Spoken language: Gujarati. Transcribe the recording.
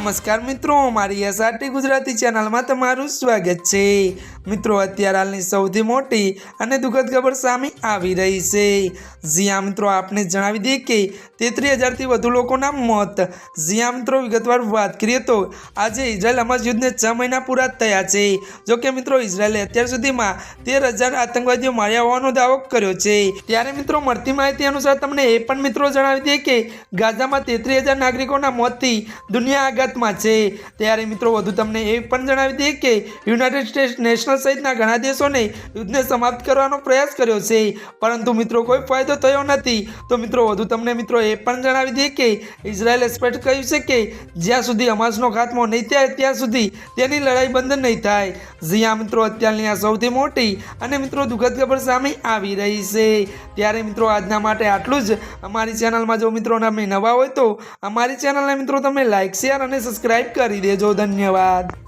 નમસ્કાર મિત્રો, મારી એસઆરટી ગુજરાતી ચેનલમાં તમારું સ્વાગત છે. મિત્રો, અત્યારે હાલની સૌથી મોટી અને દુઃખદ ખબર સામે આવી રહી છે. જ્યાં મિત્રો, આપને જણાવી દઈએ કે તેત્રીસ હજારથી વધુ લોકોના મોત. જ્યાં મિત્રો, વિગતવાર વાત કરીએ તો આજે ઇઝરાયલ હમાસ યુદ્ધને છ મહિના પૂરા થયા છે. જોકે મિત્રો, ઇઝરાયલે અત્યાર સુધીમાં તેર હજાર આતંકવાદીઓ માર્યા હોવાનો દાવો કર્યો છે. ત્યારે, મિત્રો, મળતી માહિતી અનુસાર તમને એ પણ મિત્રો જણાવી દઈએ કે ગાઝામાં તેત્રીસ હજાર નાગરિકોના મોતથી દુનિયા આઘાતમાં છે. ત્યારે મિત્રો વધુ તમને એ પણ જણાવી દઈએ કે યુનાઇટેડ સ્ટેટ્સ નેશનલ સહિતના ઘણા દેશોને યુદ્ધને સમાપ્ત કરવાનો પ્રયાસ કર્યો છે. પરંતુ મિત્રો કોઈ ફાયદો થયો નથી. તો મિત્રો વધુ તમને મિત્રો એ પણ જણાવી દઈએ કે ઇઝરાયલે સ્પષ્ટ કહ્યું છે કે જ્યાં સુધી હમાસનો ખાત્મો નહીં થાય ત્યાં સુધી તેની લડાઈ બંધ નહીં થાય. જ્યાં મિત્રો, અત્યારની આ સૌથી મોટી અને મિત્રો દુઃખદ ખબર સામે આવી રહી છે. ત્યારે મિત્રો, આજના માટે આટલું જ. અમારી ચેનલમાં જો મિત્રો તમે નવા હોય તો અમારી ચેનલને મિત્રો તમે લાઈક શેર અને સબસ્ક્રાઈબ કરી દેજો. ધન્યવાદ.